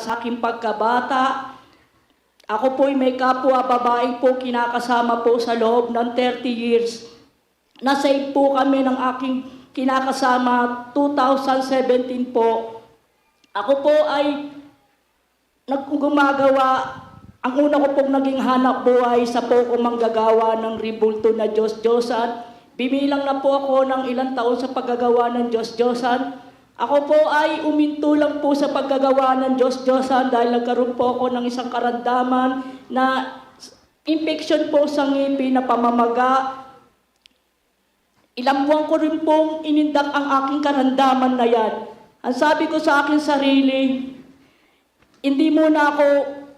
sa aking pagkabata. Ako po'y may kapwa babae po kinakasama po sa loob ng 30 years. Nasave po kami ng aking kinakasama 2017 po. Ako po ay naggumagawa, ang una ko pong naging hanap buhay sa po ko manggagawa ng ribulto na Diyos-Diyosan. Bimilang na po ako ng ilang taon sa paggagawa ng Diyos-Diyosan. Ako po ay uminto lang po sa paggagawa ng Diyos-Diyosan dahil nagkaroon po ako ng isang karandaman na infection po sa ngipin na pamamaga. Ilang buwan ko rin pong inindak ang aking karandaman na yan. Ang sabi ko sa aking sarili, hindi muna ako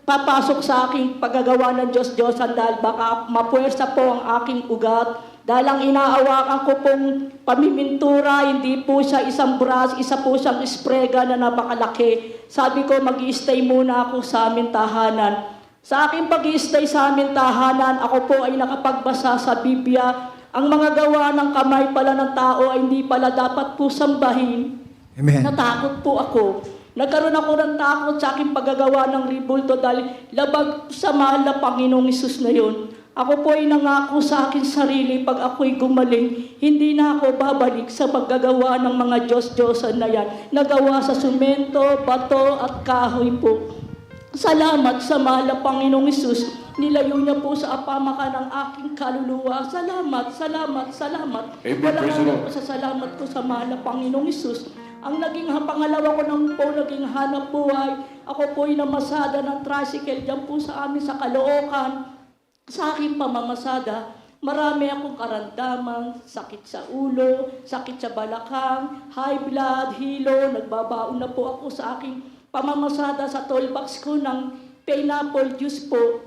papasok sa aking paggagawa ng Diyos-Diyosan dahil baka mapuwersa po ang aking ugat. Dahil ang inaawakan ko pong pamimintura, hindi po siya isang brush, isa po siyang esprega na napakalaki. Sabi ko, mag stay muna ako sa aming tahanan. Sa aking pag stay sa aming tahanan, ako po ay nakapagbasa sa Biblia. Ang mga gawa ng kamay pala ng tao ay hindi pala dapat po sambahin. Amen. Natakot po ako. Nagkaroon ako ng takot sa aking paggagawa ng ribulto dahil labag sa mahal na Panginoong Isus na yun. Ako po ay nangako sa akin sarili pag ako'y gumaling, hindi na ako babalik sa paggagawa ng mga Diyos-Diyosan na yan. Nagawa sa sumento, bato at kahoy po. Salamat sa mahal na Panginoong Isus. Nilayo niya po sa apamaka ng aking kaluluwa. Salamat, salamat, salamat. Amen. Walang po sa salamat ko sa mahal na Panginoong Isus. Ang naging pangalawa ko nang po naging hanap buhay, ako po ay namasada ng tricycle dyan po sa amin sa Caloocan. Sa aking pamamasada, marami akong karandaman, sakit sa ulo, sakit sa balakang, high blood, hilo, nagbabaon na po ako sa aking pamamasada sa tollbox ko ng pineapple juice po.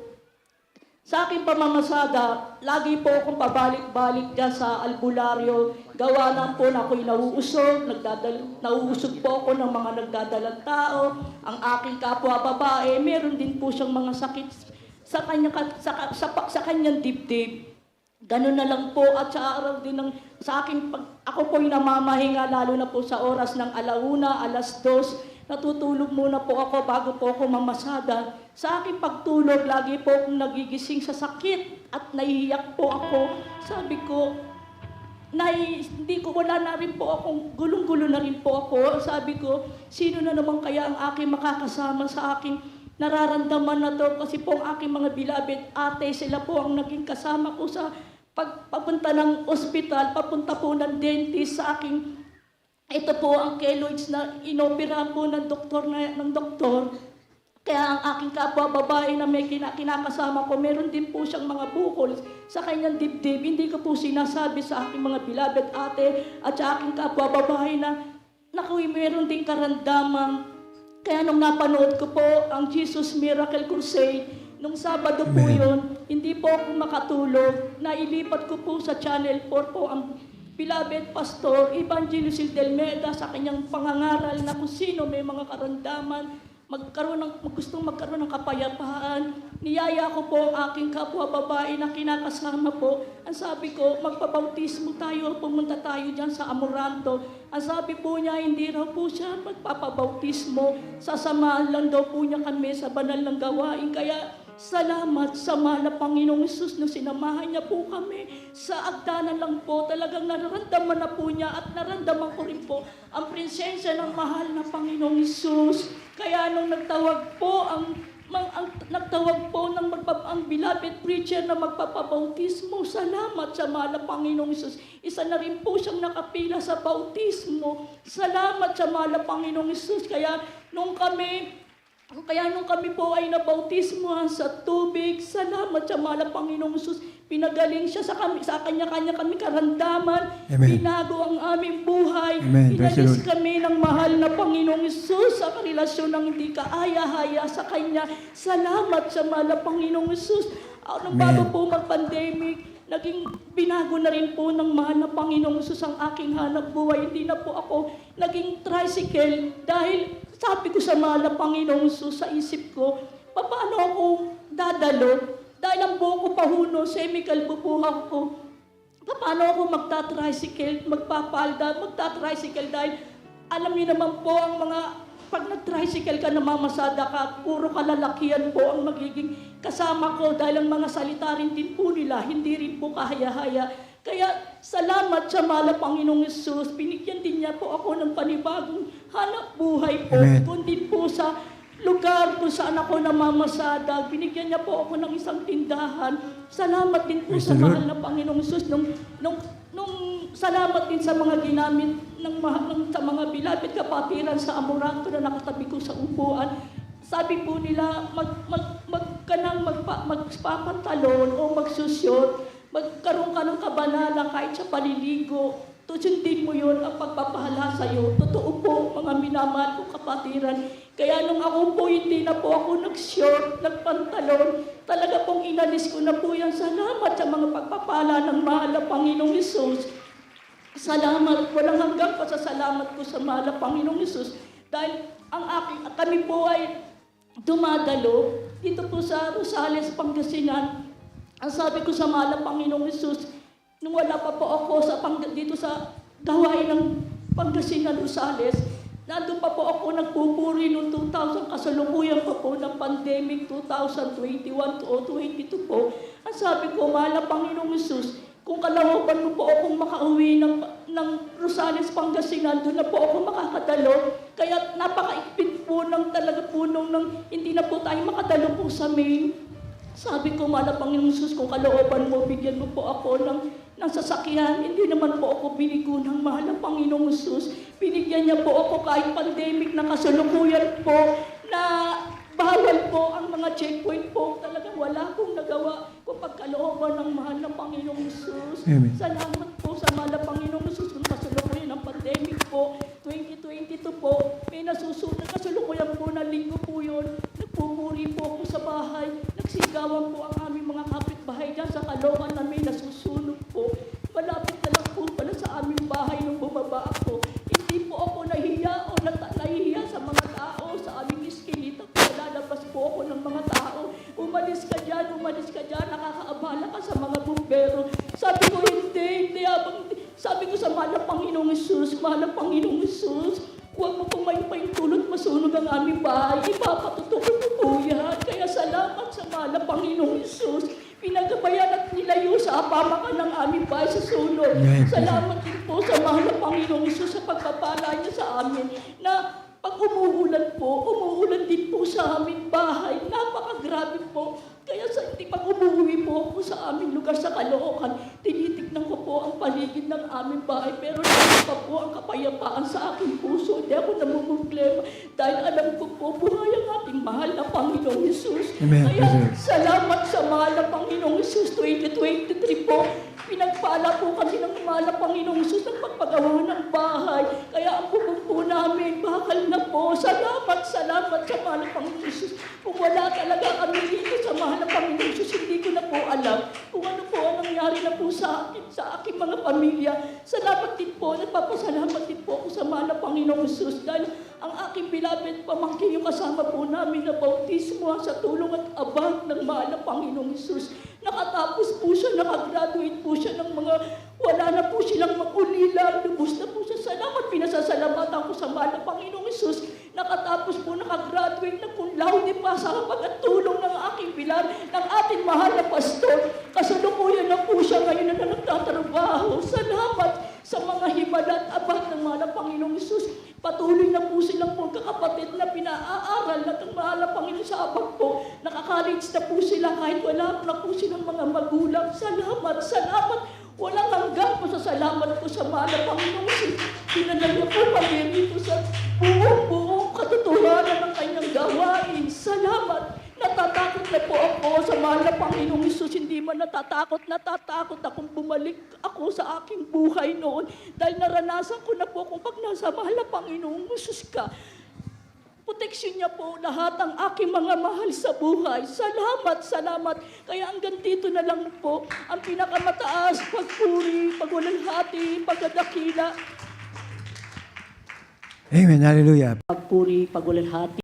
Sa aking pamamasada, lagi po akong pabalik-balik dyan sa albularyo. Gawa lang po na ako'y nauusog, nagdadal, nauusog po ako ng mga nagdadalang tao. Ang aking kapwa babae, meron din po siyang mga sakit sa, kanya, sa, sa, sa, kanyang dibdib. Ganun na lang po at sa araw din ng sa akin pag ako po'y namamahinga lalo na po sa oras ng alauna, alas dos, natutulog muna po ako bago po ako mamasada. Sa aking pagtulog, lagi po akong nagigising sa sakit at naiiyak po ako. Sabi ko, Nay, hindi ko wala na rin po akong gulong-gulo na rin po ako. Sabi ko, sino na naman kaya ang aking makakasama sa aking nararamdaman na to? Kasi po ang aking mga bilabid ate, sila po ang naging kasama ko sa pagpapunta ng ospital, papunta po ng dentist sa aking ito po ang keloids na inopera po ng doktor na ng doktor. Kaya ang aking kapwa babae na may kina- kinakasama ko, meron din po siyang mga bukol sa kanyang dibdib. Hindi ko po sinasabi sa aking mga beloved ate at sa aking kapwa babae na naku, meron din karandaman. Kaya nung napanood ko po ang Jesus Miracle Crusade, nung Sabado po Amen. yun, hindi po ako makatulog. Nailipat ko po sa Channel 4 po ang Beloved Pastor Evangelist Del Meda sa kanyang pangangaral na kung sino may mga karandaman, magkaroon ng, gustong magkaroon ng kapayapaan. Niyaya ko po ang aking kapwa babae na kinakasama po. Ang sabi ko, magpabautismo tayo, pumunta tayo dyan sa Amoranto. Ang sabi po niya, hindi raw po siya magpapabautismo. Sasamahan lang daw po niya kami sa banal ng gawain. Kaya Salamat sa mahal na Panginoong Isus na sinamahan niya po kami. Sa agdanan lang po, talagang nararamdaman na po niya at naramdaman ko rin po ang presensya ng mahal na Panginoong Isus. Kaya nung nagtawag po ang mang, ang, nagtawag po ng magpap, ang beloved preacher na magpapabautismo. Salamat sa mahal na Panginoong Isus. Isa na rin po siyang nakapila sa bautismo. Salamat sa mahal na Panginoong Isus. Kaya nung kami kaya nung kami po ay nabautismohan sa tubig, salamat sa mahal na Panginoong Sus. Pinagaling siya sa kami, sa kanya-kanya kami karandaman. Amen. Binago ang aming buhay. Amen. Inalis kami ng mahal na Panginoong Isus sa karelasyon ng hindi kaaya-haya sa Kanya. Salamat sa mahal na Panginoong Isus. Ano, bago po mag-pandemic, naging binago na rin po ng mahal na Panginoong Isus ang aking hanap buhay. Hindi na po ako naging tricycle dahil sabi ko sa mahal na Panginoong Isus sa isip ko, paano ako dadalo? Dahil ang buhok ko pahuno, semikalbo po ako. Paano ako magta-tricycle, magpapalda, magta-tricycle dahil alam niyo naman po ang mga pag nag-tricycle ka, namamasada ka, puro kalalakihan po ang magiging kasama ko dahil ang mga salita rin din po nila, hindi rin po kahaya-haya. Kaya salamat sa mala Panginoong Yesus, binigyan din niya po ako ng panibagong hanap buhay po, Amen. kundi po sa lugar kung saan ako namamasada. Binigyan niya po ako ng isang tindahan. Salamat din po Praise sa mahal na Panginoong Jesus nung, nung, nung salamat din sa mga ginamit ng, mga- ng sa mga bilapit kapatiran sa Amorato na nakatabi ko sa upuan. Sabi po nila, mag, mag, mag nang magpa, magpapantalon o magsusyot, magkaroon ka ng kabanalan kahit sa paliligo. Tusundin mo yun ang pagpapahala sa'yo. Totoo po, mga minamahal ko kapatiran. Kaya nung ako po, hindi na po ako nag-short, nagpantalon, talaga pong inalis ko na po yan. Salamat sa mga pagpapala ng mahal na Panginoong Isus. Salamat, walang hanggang pasasalamat ko sa mahal na Panginoong Isus. Dahil ang aking, kami po ay dumadalo dito po sa Rosales, Pangasinan. Ang sabi ko sa mahal na Panginoong Isus, nung wala pa po ako sa pang, dito sa gawain ng Pangasinan, Rosales, nandun pa po ako nagpupuri noong 2000, kasalukuyan pa po ng pandemic 2021 to 22 po. Ang sabi ko, mahal na Panginoong Isus, kung kalawakan mo po akong makauwi ng, ng Rosales, Pangasinan, doon na po ako makakadalo. Kaya napakaikpit po ng talaga po nung, nung hindi na po tayo makadalo po sa main. Sabi ko, Mala Panginoong Jesus, kung kalooban mo, bigyan mo po ako ng, ng sasakyan. Hindi naman po ako binigo ng mahal ng Panginoong Jesus. Binigyan niya po ako kahit pandemic na kasalukuyan po na bawal po ang mga checkpoint po. Talagang wala akong nagawa kung pagkalooban ng mahal ng Panginoong Jesus. Amen. Salamat po sa mahal ng Panginoong Jesus kung kasalukuyan ng pandemic po. 2022 po, may nasusunod. Kasalukuyan po na linggo po yun. Umalis ka dyan, umalis ka dyan, nakakaabala ka sa mga bumbero. Sabi ko, hindi, hindi. Abang, sabi ko sa mahal na Panginoong Isus, mahal na Panginoong Isus, huwag mo pong may paintulot masunog ang aming bahay. Ipapatutukan mo po yan. Kaya salamat sa mahal na Panginoong Isus. Pinagabayan at nilayo sa apamakan ng aming bahay sa. Amen. Salamat din po sa mahal na Panginoong Isus sa pagpapala niya sa amin na pag umuulan po, umuulan din po sa aming bahay. Napakagrabe po. Kaya sa hindi pag umuwi po ako sa aming lugar sa Caloocan, tinitignan ko po ang paligid ng aming bahay. Pero naman pa po ang kapayapaan sa aking puso. Hindi ako namumroblema dahil alam ko po buhay ang ating mahal na Panginoong Isus. Amen. Kaya salamat sa mahal na Panginoong Isus 2023 po. Pinagpala po kami ng mahal na Panginoong Isus ng pagpagawa ng bahay. Kaya ang bubong po namin, bakal na po. Salamat, salamat sa mahal na Panginoong Isus. Kung wala talaga kami dito sa mahal na Panginoong Isus, hindi ko na po alam kung ano po ang nangyari na po sa akin, sa aking mga pamilya. Salamat din po, nagpapasalamat din po ako sa mahal na Panginoong Isus dahil ang aking bilabid pamangkin yung kasama po namin na bautismo sa tulong at abang ng mahal na Panginoong Isus. Nakatapos po siya, nakagraduate po siya ng mga, wala na po silang mag-ulila, lubos na po siya. Salamat, pinasasalamatan ko sa mahal na Panginoong Isus. Nakatapos po, nakagraduate na kung laude pa sa tulong ng aking pilar, ng ating mahal na pastor. Kasalukuyan na po siya ngayon na nagtatrabaho. Salamat sa mga himala at abang ng mahal na Panginoong Isus. Patuloy na po silang magkakapatid na pinaaral na ng mahal na Panginoon sa abang po. Nakaka-reach na po sila kahit wala na po silang mga magulang. Salamat, salamat. Walang hanggang po sa salamat ko sa mahal na Panginoong Isus. Pinadala niyo po kami dito sa buong-buong katotohanan ng kanyang gawain. Salamat. Natatakot na po ako sa mahal na Panginoong Isus. Hindi man natatakot, natatakot akong bumalik ako sa aking buhay noon. Dahil naranasan ko na po kung pag nasa mahal na Panginoong Isus ka, proteksyon niya po lahat ang aking mga mahal sa buhay. Salamat, salamat. Kaya hanggang dito na lang po ang pinakamataas, pagpuri, pagwalalhati, pagdadakila, Amen. Hallelujah. pagpuri, pagwalalhati.